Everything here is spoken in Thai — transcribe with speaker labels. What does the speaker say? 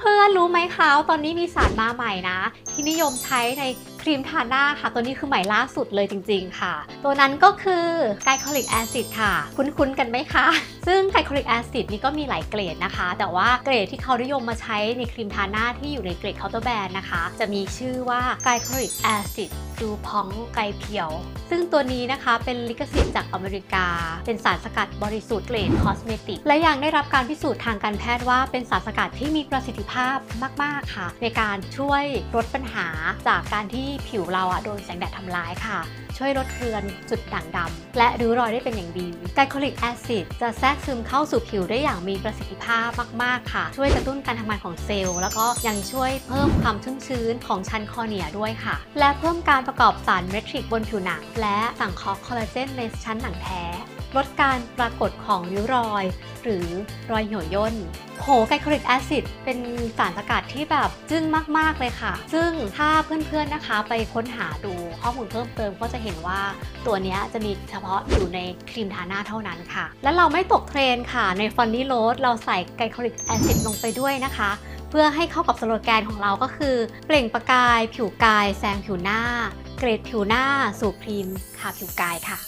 Speaker 1: เพื่อนๆรู้ไหมคะตอนนี้มีสารมาใหม่นะ ที่นิยมใช้ใน รีมทาหน้าค่ะ ตัวนี้คือใหม่ล่าสุดเลยจริง ๆ ค่ะ ตัวนั้นก็คือไกลโคลิกแอซิดค่ะ คุ้นๆกันไหมคะ ซึ่งไกลโคลิกแอซิดนี่ก็มีหลายเกรดนะคะ แต่ว่าเกรดที่เขานิยมมาใช้ในครีมทาหน้าที่อยู่ในเกรดเคาน์เตอร์แบรนด์นะคะ จะมีชื่อว่าไกลโคลิกแอซิดดูพองไกลเพียว ซึ่งตัวนี้นะคะเป็นลิขสิทธิ์จากอเมริกา เป็นสารสกัดบริสุทธิ์เกรดคอสเมติก และยังได้รับการพิสูจน์ทางการแพทย์ว่าเป็นสารสกัดที่มีประสิทธิภาพมาก ๆ ค่ะ ในการช่วยลดปัญหาจากการที่ผิวเราอะโดนแสงแดดทำร้ายค่ะ ช่วยลดเลือนจุดด่างดำและริ้วรอยได้เป็นอย่างดีไกลโคลิกแอซิดจะแทรกซึมเข้าสู่ผิวได้อย่างมีประสิทธิภาพมากๆค่ะ ช่วยกระตุ้นการทำงานของเซลล์ แล้วก็ยังช่วยเพิ่มความชุ่มชื้นของชั้นคอเนียด้วยค่ะ และเพิ่มการประกอบสารเมทริกบนผิวหนัง และสังเคราะห์คอลลาเจนในชั้นหนังแท้ ลดการปรากฏของริ้วรอย หรือรอยเหี่ยวย่นโหไกลโคลิกแอซิดเป็นสารสกัดที่แบบจึ้งมาก ๆ เลยค่ะ ซึ่งถ้าเพื่อน ๆ นะคะไปค้นหาดูข้อมูลเพิ่มเติมก็จะเห็นว่าตัวนี้จะมีเฉพาะอยู่ในครีมทาหน้าเท่านั้นค่ะ และเราไม่ตกเทรนค่ะ ในฟันนี่โรสเราใส่ไกลโคลิกแอซิดลงไปด้วยนะคะ เพื่อให้เข้ากับสโลแกนของเราก็คือ เปล่งประกาย ผิวกายแซงผิวหน้า เกรดผิวหน้าสู่ครีมทาผิวกายค่ะ